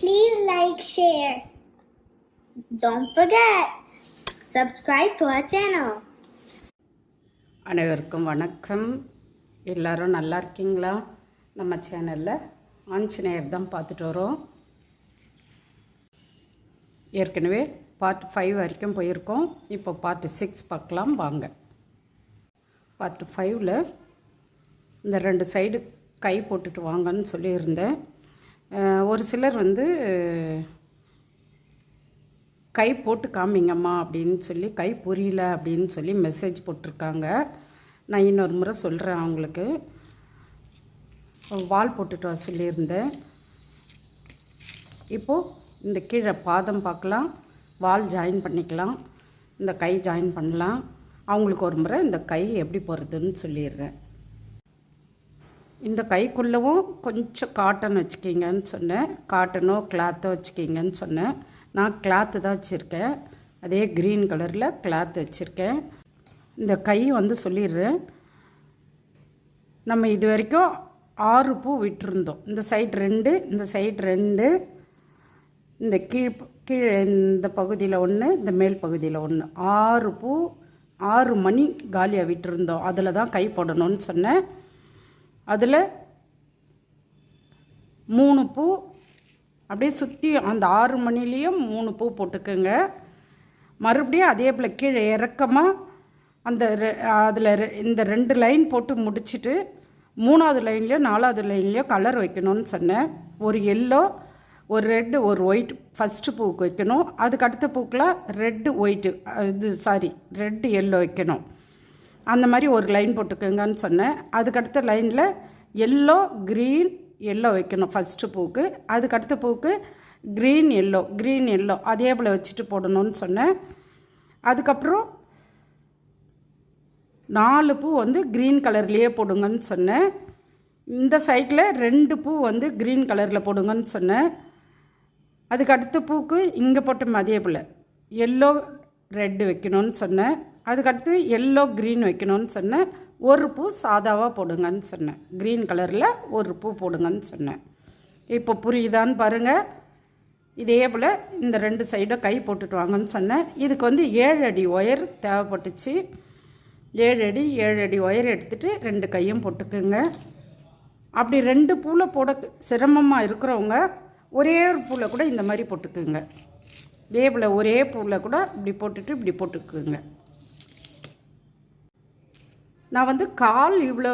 Please like, share. Don't forget, subscribe to our channel. அனைவருக்கும் வணக்கம். எல்லாரும் நல்லா இருக்கீங்களா? நம்ம சேனலில் ஆஞ்சநேயர் தான் பார்த்துட்டு வரோம். ஏற்கனவே பார்ட் ஃபைவ் வரைக்கும் போயிருக்கோம். இப்போ பார்ட் சிக்ஸ் பார்க்கலாம் வாங்க. பார்ட் ஃபைவ்ல இந்த ரெண்டு சைடு கை போட்டுட்டு வாங்கன்னு சொல்லியிருந்தேன். ஒரு சிலர் வந்து கை போட்டு காமிங்கம்மா அப்படின்னு சொல்லி கை புரியல அப்படின்னு சொல்லி மெசேஜ் போட்டிருக்காங்க. நான் இன்னொரு முறை சொல்கிறேன் அவங்களுக்கு. வால் போட்டுட்டு வர சொல்லியிருந்தேன். இப்போது இந்த கீழே பாதம் பார்க்கலாம் வால் ஜாயின் பண்ணிக்கலாம் இந்த கை ஜாயின் பண்ணலாம். அவங்களுக்கு ஒரு முறை இந்த கை எப்படி போகிறதுன்னு சொல்லிடுறேன். இந்த கைக்குள்ளவும் கொஞ்சம் காட்டன் வச்சுக்கிங்கன்னு சொன்னேன். காட்டனோ கிளாத்தோ வச்சுக்கிங்கன்னு சொன்னேன். நான் கிளாத்து தான் வச்சுருக்கேன். அதே க்ரீன் கலரில் கிளாத் வச்சுருக்கேன். இந்த கை வந்து சொல்லிடுறேன். நம்ம இது வரைக்கும் ஆறு பூ விட்டுருந்தோம். இந்த சைடு ரெண்டு இந்த சைடு ரெண்டு இந்த கீழ் கீழே இந்த பகுதியில் ஒன்று இந்த மேல் பகுதியில் ஒன்று ஆறு பூ ஆறு மணி காலியாக விட்டுருந்தோம். அதில் தான் கை போடணும்னு சொன்னேன். அதில் மூணு பூ. அப்படியே சுற்றி அந்த ஆறு மணிலேயும் மூணு பூ போட்டுக்கோங்க. மறுபடியும் அதே போல் கீழே இறக்கமாக அந்த அதில் இந்த ரெண்டு லைன் போட்டு முடிச்சுட்டு மூணாவது லைன்லேயோ நாலாவது லைன்லேயோ கலர் வைக்கணும்னு சொன்னேன். ஒரு எல்லோ ஒரு ரெட்டு ஒரு ஒயிட் ஃபஸ்ட்டு பூவுக்கு வைக்கணும். அதுக்கு அடுத்த பூக்கெலாம் ரெட்டு ஒயிட்டு இது சாரி ரெட்டு எல்லோ வைக்கணும். அந்த மாதிரி ஒரு லைன் போட்டுக்கோங்கன்னு சொன்னேன். அதுக்கடுத்த லைனில் எல்லோ க்ரீன் எல்லோ வைக்கணும் ஃபஸ்ட்டு பூக்கு. அதுக்கடுத்த பூக்கு க்ரீன் எல்லோ க்ரீன் எல்லோ அதே போல் வச்சுட்டு போடணும்னு சொன்னேன். அதுக்கப்புறம் நாலு பூ வந்து க்ரீன் கலர்லேயே போடுங்கன்னு சொன்னேன். இந்த சைட்டில் ரெண்டு பூ வந்து க்ரீன் கலரில் போடுங்கன்னு சொன்னேன். அதுக்கு அடுத்த பூக்கு இங்கே போட்ட மதிய போல் எல்லோ ரெட்டு வைக்கணும்னு சொன்னேன். அதுக்கடுத்து எல்லோ க்ரீன் வைக்கணும்னு சொன்னேன். ஒரு பூ சாதாவாக போடுங்கன்னு சொன்னேன். க்ரீன் கலரில் ஒரு பூ போடுங்கன்னு சொன்னேன். இப்போ புரியுதான்னு பாருங்கள் இதே போல் இந்த ரெண்டு சைடும் கை போட்டுட்டு வாங்கன்னு சொன்னேன். இதுக்கு வந்து ஏழு அடி ஒயர் தேவைப்பட்டுச்சு. ஏழு அடி ஏழு அடி ஒயர் எடுத்துகிட்டு ரெண்டு கையும் போட்டுக்குங்க. அப்படி ரெண்டு பூவில் போட சிரமமாக இருக்கிறவங்க ஒரே ஒரு பூவில் கூட இந்த மாதிரி போட்டுக்குங்க. இதே போல் ஒரே பூவில் கூட இப்படி போட்டுட்டு இப்படி போட்டுக்குங்க. நான் வந்து கால் இவ்வளோ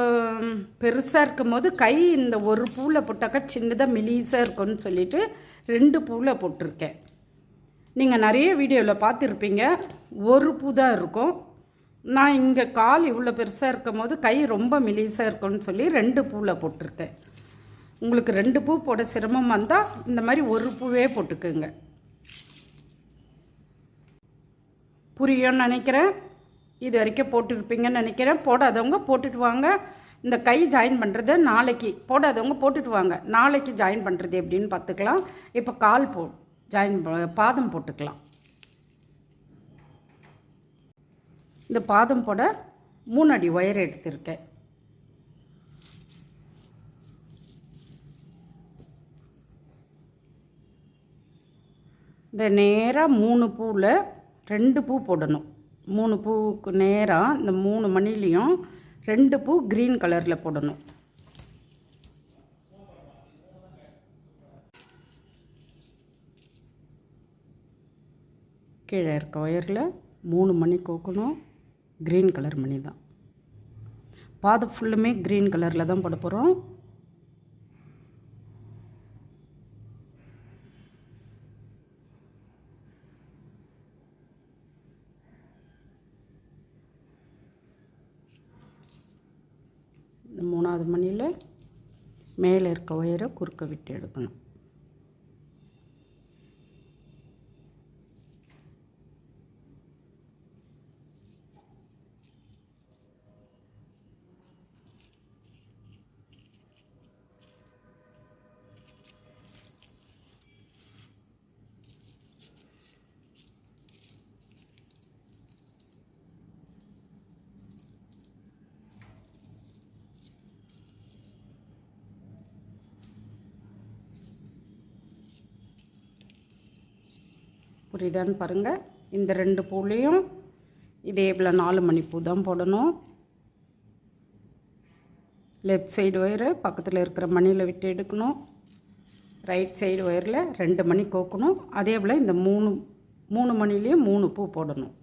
பெருசாக இருக்கும் போது கை இந்த ஒரு பூவில் போட்டாக்கா சின்னதாக மெலீஸாக இருக்கும்னு சொல்லிட்டு ரெண்டு பூவில் போட்டிருக்கேன். நீங்கள் நிறைய வீடியோவில் பார்த்துருப்பீங்க. ஒரு பூ தான் இருக்கும். நான் இங்கே கால் இவ்வளோ பெருசாக இருக்கும் போது கை ரொம்ப மெலிசாக இருக்கும்னு சொல்லி ரெண்டு பூவில் போட்டிருக்கேன். உங்களுக்கு ரெண்டு பூ போட சிரமம் வந்தால் இந்த மாதிரி ஒரு பூவே போட்டுக்குங்க. புரியும்னு நினைக்கிறேன். இது வரைக்கும் போட்டுருப்பீங்கன்னு நினைக்கிறேன். போடாதவங்க போட்டுட்டு வாங்க. இந்த கை ஜாயின் பண்ணுறத நாளைக்கு. போடாதவங்க போட்டுட்டு வாங்க. நாளைக்கு ஜாயின் பண்ணுறது எப்படின்னு பார்த்துக்கலாம். இப்போ கால் போ ஜாயின் பாதம் போட்டுக்கலாம். இந்த பாதம் போட மூணு அடி ஒயர் எடுத்திருக்கேன். இந்த நேராக மூணு பூவில் ரெண்டு பூ போடணும். மூணு பூவுக்கு நேராக இந்த மூணு மணிலையும் ரெண்டு பூ க்ரீன் கலரில் போடணும். கீழே இருக்க ஒயரில் மூணு மணி கோக்கணும். க்ரீன் கலர் மணி தான். பாதம் ஃபுல்லுமே க்ரீன் கலரில் தான் போட போகிறோம் இந்த மூணாவது மணியில் மேலே இருக்க ஒயரை குறுக்க விட்டு எடுக்கணும். புரியுதான்னு பாருங்கள் இந்த ரெண்டு பூலையும் இதே போல் நாலு மணி பூ தான் போடணும். லெஃப்ட் சைடு ஒயரை பக்கத்தில் இருக்கிற மணியில் விட்டு எடுக்கணும். ரைட் சைடு ஒயரில் ரெண்டு மணி கோக்கணும். அதே போல் இந்த மூணு மூணு மணிலேயும் மூணு பூ போடணும்.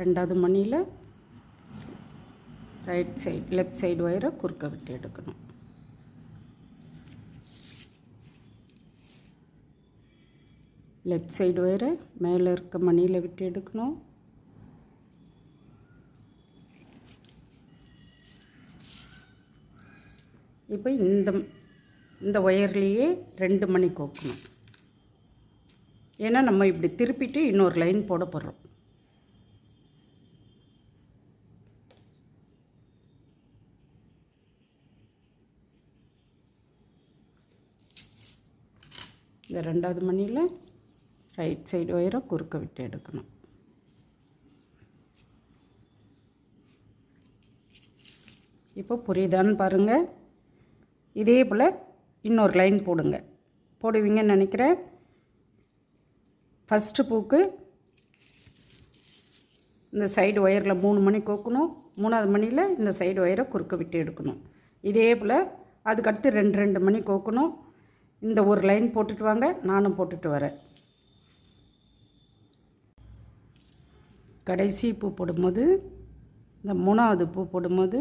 ரெண்டாவது மணியில் ரைட் சைடு லெஃப்ட் சைடு ஒயரை குறுக்க விட்டு எடுக்கணும். லெஃப்ட் சைடு ஒயரை மேலே இருக்க மணியில் விட்டு எடுக்கணும். இப்போ இந்த இந்த ஒயர்லேயே ரெண்டு மணி கோக்கணும். ஏன்னா நம்ம இப்படி திருப்பிட்டு இன்னொரு லைன் போட போடுறோம் இந்த ரெண்டாவது மணியில் ரைட் சைடு ஒயரை குறுக்க விட்டு எடுக்கணும். இப்போ புரியுதான்னு பாருங்கள் இதே போல் இன்னொரு லைன் போடுங்க. போடுவீங்கன்னு நினைக்கிறேன். ஃபஸ்ட்டு பூக்கு இந்த சைடு ஒயரில் மூணு மணி கோக்கணும். மூணாவது மணியில் இந்த சைடு ஒயரை குறுக்க விட்டு எடுக்கணும். இதே போல் அதுக்கடுத்து ரெண்டு ரெண்டு மணி கோக்கணும். இந்த ஒரு லைன் போட்டுட்டு வாங்க நானும் போட்டுட்டு வரேன். கடைசி பூ போடும்போது இந்த மூணாவது பூ போடும்போது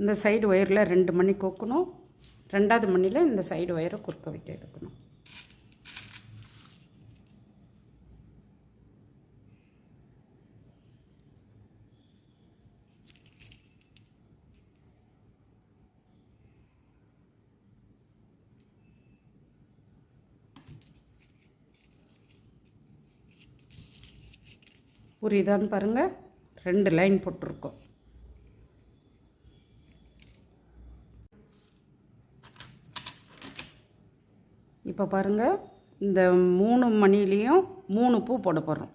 இந்த சைடு ஒயரில் ரெண்டு மணி கோக்கணும். ரெண்டாவது மணியில் இந்த சைடு ஒயரை குறுக்க விட்டு எடுக்கணும். புரியுதான்னு பாருங்கள் ரெண்டு லைன் போட்டிருக்கோம். இப்போ பாருங்கள் இந்த மூணு மணிலேயும் மூணு பூ போட போகிறோம்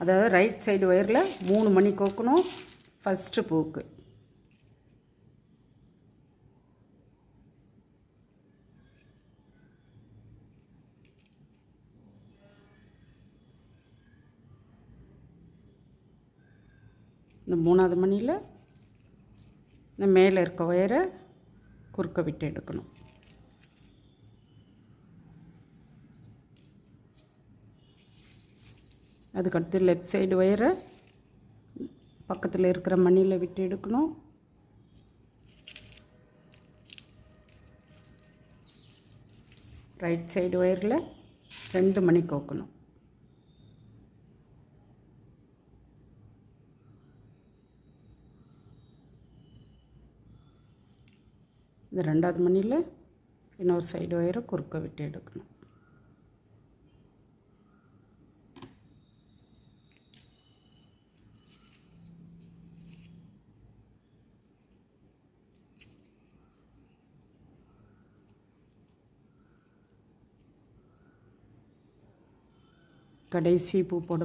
அதாவது ரைட் சைடு ஒயரில் மூணு மணி கோக்கணும் ஃபஸ்ட்டு பூக்கு இந்த மூணாவது மணியில் இந்த மேலே இருக்க ஒயரை குறுக்க விட்டு எடுக்கணும். அதுக்கடுத்து லெஃப்ட் சைடு ஒயரை பக்கத்தில் இருக்கிற மணியில் விட்டு எடுக்கணும். ரைட் சைடு ஒயரில் ரெண்டு மணி கோக்கணும். இது ரெண்டாவது மணியில் இன்னொரு சைடு ஒயரை குறுக்க விட்டு எடுக்கணும். கடைசி பூ போட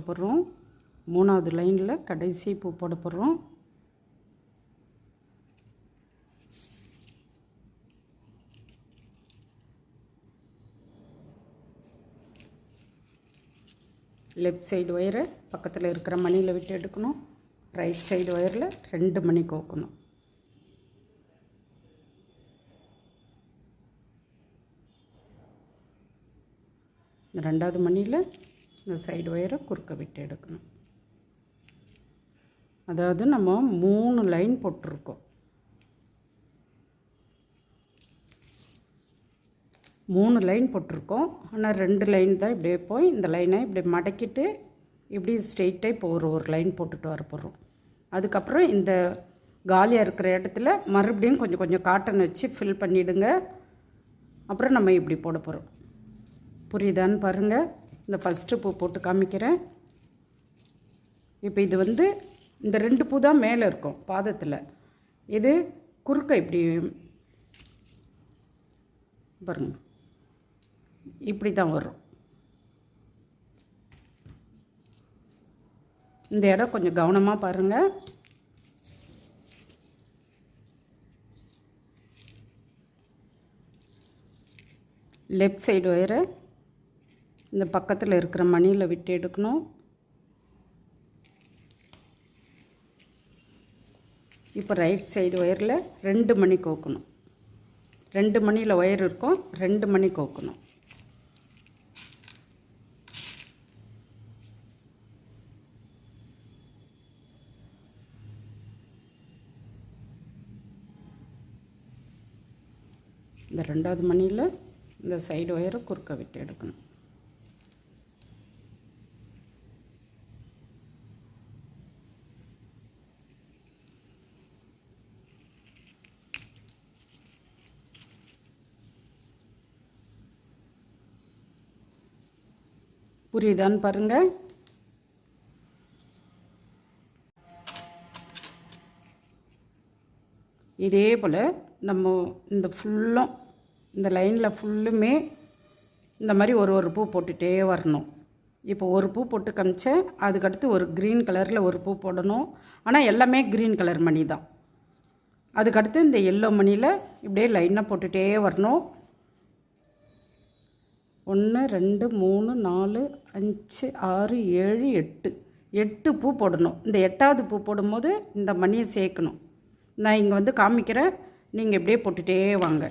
மூணாவது லைனில் கடைசி பூ போட லெஃப்ட் சைடு ஒயரை பக்கத்தில் இருக்கிற மணியில் விட்டு எடுக்கணும். ரைட் சைடு ஒயரில் ரெண்டு மணி கோக்கணும். இந்த ரெண்டாவது மணியில் இந்த சைடு ஒயரை குறுக்க விட்டு எடுக்கணும். அதாவது நம்ம மூணு லைன் போட்டிருக்கோம். மூணு லைன் போட்டிருக்கோம். ஆனால் ரெண்டு லைன் தான் இப்படியே போய் இந்த லைனை இப்படி மடக்கிட்டு இப்படி ஸ்ட்ரெயிட்டாக இப்போ ஒரு ஒரு லைன் போட்டுட்டு வர போகிறோம் அதுக்கப்புறம் இந்த காலியாக இருக்கிற இடத்துல மறுபடியும் கொஞ்சம் கொஞ்சம் காட்டன் வச்சு ஃபில் பண்ணிவிடுங்க அப்புறம் நம்ம இப்படி போட போகிறோம் புரியுதான்னு பாருங்கள் இந்த ஃபஸ்ட்டு பூ போட்டு காமிக்கிறேன். இப்போ இது வந்து இந்த ரெண்டு பூ தான் மேலே இருக்கும் பாதத்தில். இது குறுக்க இப்படி பாருங்கள் இப்படி தான் வரும். இந்த இடம் கொஞ்சம் கவனமாக பாருங்கள் லெஃப்ட் சைடு ஒயரை இந்த பக்கத்தில் இருக்கிற மணியில் விட்டு எடுக்கணும். இப்போ ரைட் சைடு ஒயரில் ரெண்டு மணி கோக்கணும். ரெண்டு மணியில் ஒயர் இருக்கும் ரெண்டு மணி கோக்கணும். இந்த ரெண்டாவது மணியில் இந்த சைடு ஒயரை குறுக்க விட்டு எடுக்கணும். புரியுதான்னு பாருங்கள் இதே போல் நம்ம இந்த ஃபுல்லும் இந்த லைனில் ஃபுல்லுமே இந்த மாதிரி ஒரு ஒரு பூ போட்டுகிட்டே வரணும். இப்போ ஒரு பூ போட்டு காமிச்சேன் அதுக்கடுத்து ஒரு க்ரீன் கலரில் ஒரு பூ போடணும். ஆனால் எல்லாமே க்ரீன் கலர் மணி தான். அதுக்கடுத்து இந்த எல்லோ மணியில் இப்படியே லைனாக போட்டுகிட்டே வரணும். ஒன்று ரெண்டு மூணு நாலு அஞ்சு ஆறு ஏழு எட்டு. எட்டு பூ போடணும். இந்த எட்டாவது பூ போடும்போது இந்த மணியை சேர்க்கணும். நான் இங்கே வந்து காமிக்கிறேன். நீங்கள் இப்படியே போட்டுகிட்டே வாங்க.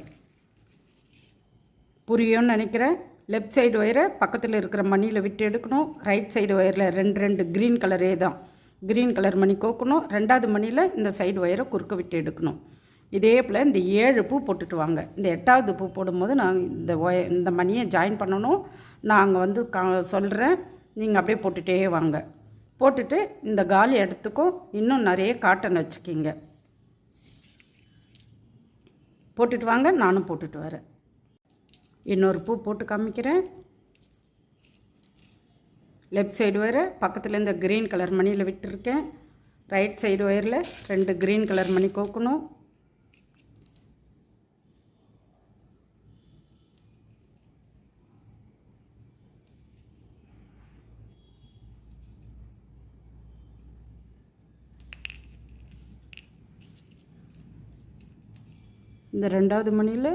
புரியும்னு நினைக்கிறேன். லெஃப்ட் சைடு ஒயரை பக்கத்தில் இருக்கிற மணியில் விட்டு எடுக்கணும். ரைட் சைடு ஒயரில் ரெண்டு ரெண்டு க்ரீன் கலரே தான். க்ரீன் கலர் மணி கோக்கணும். ரெண்டாவது மணியில் இந்த சைடு ஒயரை குறுக்க விட்டு எடுக்கணும். இதே போல் இந்த ஏழு பூ போட்டுட்டு வாங்க. இந்த எட்டாவது பூ போடும்போது நான் இந்த ஒய இந்த மணியை ஜாயின் பண்ணணும். நான் அங்கே வந்து கா சொல்கிறேன் நீங்கள் அப்படியே போட்டுகிட்டே வாங்க. போட்டுட்டு இந்த காலி இடத்துக்கும் இன்னும் நிறைய காட்டன் வச்சுக்கிங்க. போட்டுட்டு வாங்க நானும் போட்டுட்டு வரேன். இன்னொரு பூ போட்டு காமிக்கிறேன். லெஃப்ட் சைடு ஒயரை பக்கத்தில் இந்த க்ரீன் கலர் மணியில் விட்டுருக்கேன். ரைட் சைடு ஒயரில் ரெண்டு க்ரீன் கலர் மணி கோக்கணும். இந்த ரெண்டாவது மணியில்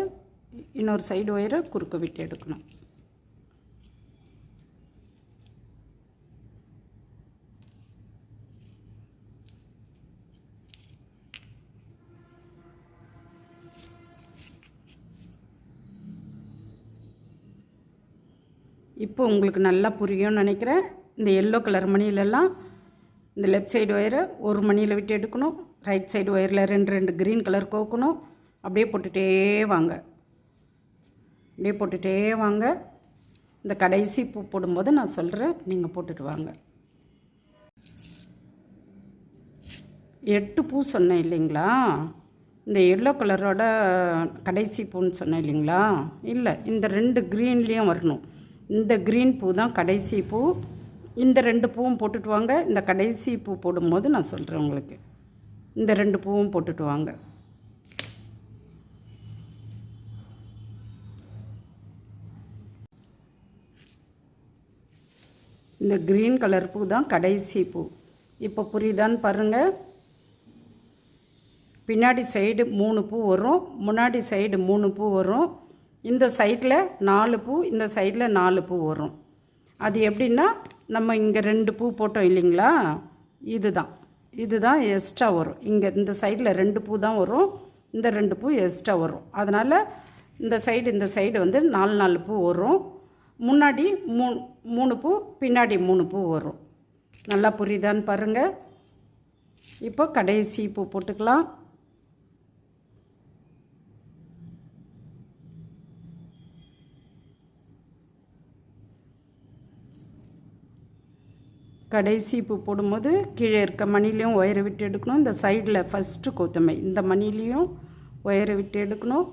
இன்னொரு சைடு ஒயரை குறுக்க விட்டு எடுக்கணும். இப்போ உங்களுக்கு நல்லா புரியும்னு நினைக்கிறேன். இந்த எல்லோ கலர் மணியிலெல்லாம் இந்த லெஃப்ட் சைடு ஒயரை ஒரு மணியில் விட்டு எடுக்கணும். ரைட் சைடு ஒயரில் ரெண்டு ரெண்டு க்ரீன் கலர் கோக்கணும். அப்படியே போட்டுகிட்டே வாங்க. அப்படியே போட்டுகிட்டே வாங்க. இந்த கடைசி பூ போடும்போது நான் சொல்கிறேன் நீங்கள் போட்டுட்டு வாங்க. எட்டு பூ சொன்னேன் இல்லைங்களா? இந்த எல்லோ கலரோட கடைசி பூன்னு சொன்னேன் இல்லைங்களா? இல்லை இந்த ரெண்டு க்ரீன்லேயும் வரணும். இந்த க்ரீன் பூ தான் கடைசி பூ. இந்த ரெண்டு பூவும் போட்டுட்டு வாங்க. இந்த கடைசி பூ போடும்போது நான் சொல்கிறேன் உங்களுக்கு. இந்த ரெண்டு பூவும் போட்டுட்டு வாங்க. இந்த க்ரீன் கலர் பூ தான் கடைசி பூ. இப்போ புரியுதான்னு பாருங்கள் பின்னாடி சைடு மூணு பூ வரும் முன்னாடி சைடு மூணு பூ வரும். இந்த சைடில் நாலு பூ இந்த சைடில் நாலு பூ வரும். அது எப்படின்னா நம்ம இங்கே ரெண்டு பூ போட்டோம் இல்லைங்களா? இதுதான். இதுதான் எக்ஸ்ட்ரா வரும். இங்கே இந்த சைடில் ரெண்டு பூ தான் வரும். இந்த ரெண்டு பூ எக்ஸ்ட்ரா வரும். அதனால் இந்த சைடு இந்த சைடு வந்து நாலு நாலு பூ வரும். முன்னாடி மூணு மூணு பூ பின்னாடி மூணு பூ வரும். நல்லா புரியுதான்னு பாருங்கள் இப்போ கடைசி பூ போட்டுக்கலாம். கடைசி பூ போடும்போது கீழே இருக்க மணிலையும் ஒயரை விட்டு எடுக்கணும். இந்த சைடில் ஃபஸ்ட்டு கொத்தமை இந்த மணிலையும் ஒயரை விட்டு எடுக்கணும்.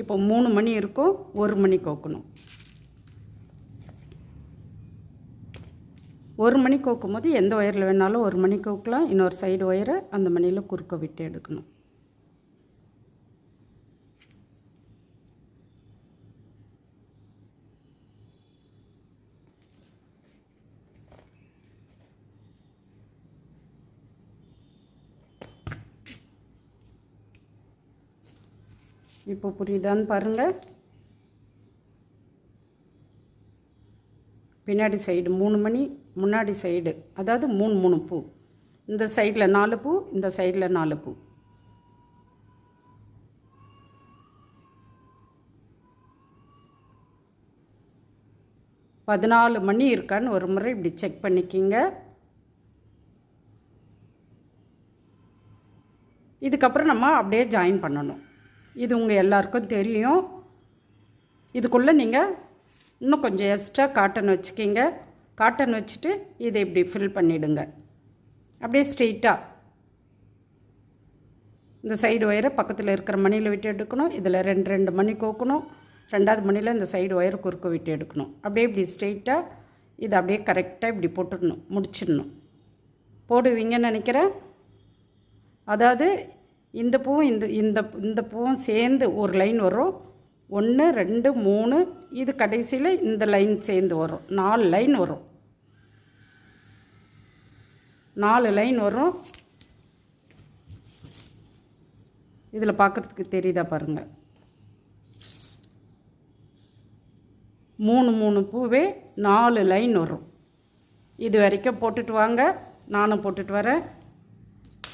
இப்போ மூணு மணி இருக்கும் ஒரு மணி கோக்கணும். ஒரு மணி கோக்கும் போது எந்த ஒயரில் வேணாலும் ஒரு மணி கோக்கலாம் இன்னொரு சைடு ஒயரை அந்த மணியில் குறுக்க விட்டு எடுக்கணும். இப்போ புரியுதான்னு பாருங்கள் பின்னாடி சைடு மூணு மணி முன்னாடி சைடு அதாவது மூணு மூணு பூ. இந்த சைடில் நாலு பூ இந்த சைடில் நாலு பூ. பதினாலு மணி இருக்கான்னு ஒரு முறை இப்படி செக் பண்ணிக்கிங்க. இதுக்கப்புறம் நம்ம அப்படியே ஜாயின் பண்ணணும். இது உங்கள் எல்லாருக்கும் தெரியும். இதுக்குள்ளே நீங்கள் இன்னும் கொஞ்சம் எக்ஸ்ட்ரா காட்டன் வச்சுக்கிங்க. காட்டன் வச்சுட்டு இதை இப்படி ஃபில் பண்ணிவிடுங்க அப்படியே ஸ்ட்ரெயிட்டாக இந்த சைடு ஒயரை பக்கத்தில் இருக்கிற மணியில் விட்டு எடுக்கணும். இதில் ரெண்டு ரெண்டு மணி கோக்கணும். ரெண்டாவது மணியில் இந்த சைடு ஒயர் குறுக்க விட்டு எடுக்கணும். அப்படியே இப்படி ஸ்ட்ரெயிட்டாக இதை அப்படியே கரெக்டாக இப்படி போட்டுடணும். முடிச்சிடணும். போடுவீங்கன்னு நினைக்கிறேன். அதாவது இந்த பூவும் இந்த இந்த இந்த பூவும் சேர்ந்து ஒரு லைன் வரும். ஒன்று ரெண்டு மூணு இது கடைசியில் இந்த லைன் சேர்ந்து வரும். நாலு லைன் வரும். நாலு லைன் வரும். இதில் பார்க்குறதுக்கு தெரியுதா பாருங்கள் மூணு மூணு பூவே நாலு லைன் வரும். இது வரைக்கும் போட்டுட்டு வாங்க. நானும் போட்டுட்டு வரேன்.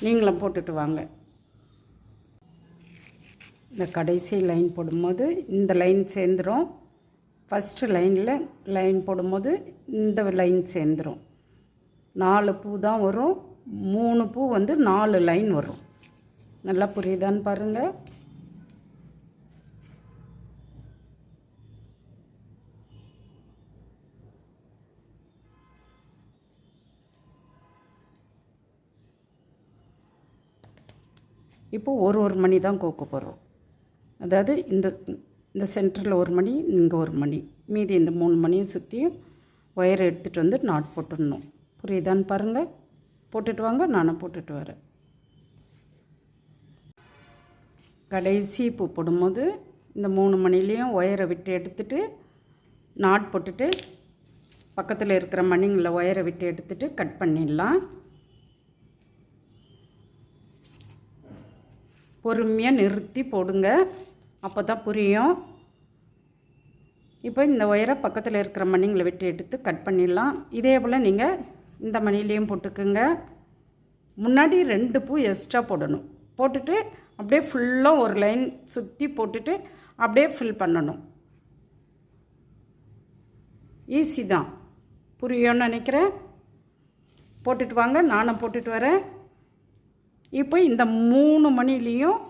நீங்களும் போட்டுட்டு வாங்க. இந்த கடைசி லைன் போடும்போது இந்த லைன் சேர்ந்துடும் ஃபஸ்ட்டு லைனில் லைன் போடும்போது இந்த லைன் சேர்ந்துடும் நாலு பூ தான் வரும். மூணு பூ வந்து நாலு லைன் வரும். நல்லா புரியுதான்னு பாருங்கள் இப்போ ஒரு ஒரு மணி தான் கோக்க போகிறோம் அதாவது இந்த இந்த சென்டரில் ஒரு மணி இங்கே ஒரு மணி. மீதி இந்த மூணு மணியை சுற்றியும் ஒயரை எடுத்துகிட்டு வந்து நாட் போட்டுடணும். புரியுதான்னு பாருங்கள் போட்டுட்டு வாங்க நானும் போட்டுட்டு வரேன். கடைசி பூ போடும்போது இந்த மூணு மணிலையும் ஒயரை விட்டு எடுத்துட்டு நாட் போட்டுட்டு பக்கத்தில் இருக்கிற மணிங்களில் ஒயரை விட்டு எடுத்துட்டு கட் பண்ணிடலாம். பொறுமையாக நிறுத்தி போடுங்க. அப்போ தான் புரியும். இப்போ இந்த ஒயரை பக்கத்தில் இருக்கிற மணிங்களை வெட்டி எடுத்து கட் பண்ணிடலாம். இதே போல் நீங்கள் இந்த மணிலையும் போட்டுக்குங்க. முன்னாடி ரெண்டு பூ எக்ஸ்ட்ரா போடணும். போட்டுட்டு அப்படியே ஃபுல்லாக ஒரு லைன் சுற்றி போட்டுட்டு அப்படியே ஃபில் பண்ணணும். ஈஸி தான். புரியும்னு நினைக்கிறேன். போட்டுட்டு வாங்க நானும் போட்டுட்டு வரேன். இப்போ இந்த மூணு மணிலேயும்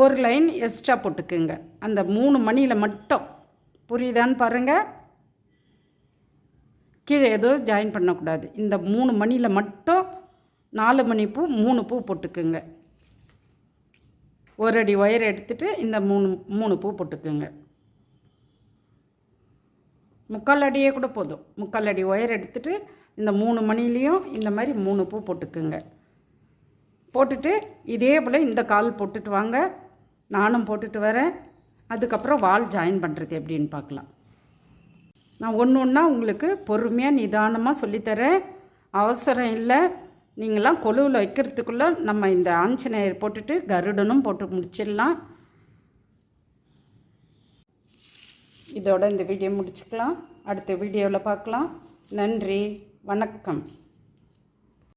ஒரு லைன் எக்ஸ்ட்ரா போட்டுக்குங்க. அந்த மூணு மணியில் மட்டும். புரியுதான்னு பாருங்கள் கீழே எதுவும் ஜாயின் பண்ணக்கூடாது. இந்த மூணு மணியில் மட்டும் நாலு மணி பூ மூணு பூ போட்டுக்குங்க. ஒரு அடி ஒயர் எடுத்துகிட்டு இந்த மூணு மூணு பூ போட்டுக்குங்க. முக்கால் அடியே கூட போதும். முக்கால் அடி ஒயர் எடுத்துகிட்டு இந்த மூணு மணிலேயும் இந்த மாதிரி மூணு பூ போட்டுக்குங்க. போட்டுட்டு இதே போல் இந்த கால் போட்டுட்டு வாங்க. நானும் போட்டுட்டு வரேன். அதுக்கப்புறம் வால் ஜாயின் பண்ணுறது எப்படின்னு பார்க்கலாம். நான் ஒன்று ஒன்றா உங்களுக்கு பொறுமையாக நிதானமாக சொல்லித்தரேன். அவசரம் இல்லை. நீங்களாம் கொலுவில் வைக்கிறதுக்குள்ளே நம்ம இந்த ஆஞ்சநேயர் போட்டுட்டு கருடனும் போட்டு முடிச்சிடலாம். இதோட இந்த வீடியோ முடிச்சுக்கலாம். அடுத்த வீடியோவில் பார்க்கலாம். நன்றி. வணக்கம்.